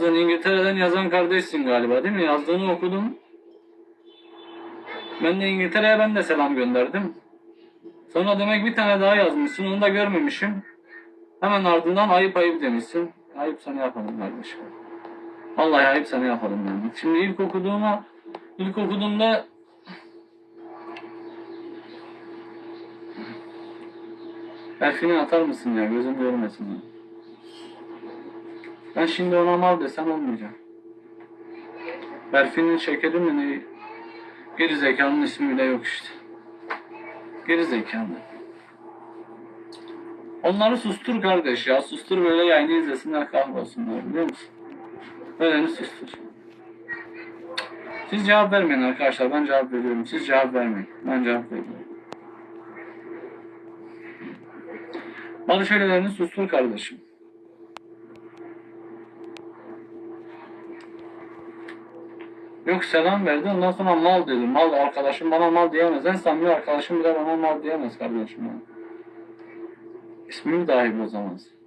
Sen İngiltere'den yazan kardeşsin galiba değil mi? Yazdığını okudum. Ben de İngiltere'ye ben de selam gönderdim. Sonra demek bir tane daha yazmışsın. Onu da görmemişim. Hemen ardından ayıp ayıp demişsin. Ayıp sana yapalım kardeşim. Vallahi ayıp sana yapalım yani. Şimdi ilk okuduğuma ilk okuduğumda Berfin'i atar mısın ya? Gözüm görmesin ya. Ben şimdi ona mal desem olmayacak. Berfin'in şekeri mi ne? Geri ismi bile yok işte. Geri zekalı. Onları sustur kardeş ya. Sustur böyle yayını izlesinler kahrolsunlar biliyor musun? Öyleni sustur. Siz cevap vermeyin arkadaşlar. Ben cevap veriyorum. Siz cevap vermeyin. Ben cevap veriyorum. Barış öylelerini sustur kardeşim. Yok selam verdi ondan sonra mal dedi. Mal arkadaşım bana mal diyemez. En samimi arkadaşım bile bana mal diyemez kardeşim. Yani. İsmimi dahi bozamaz.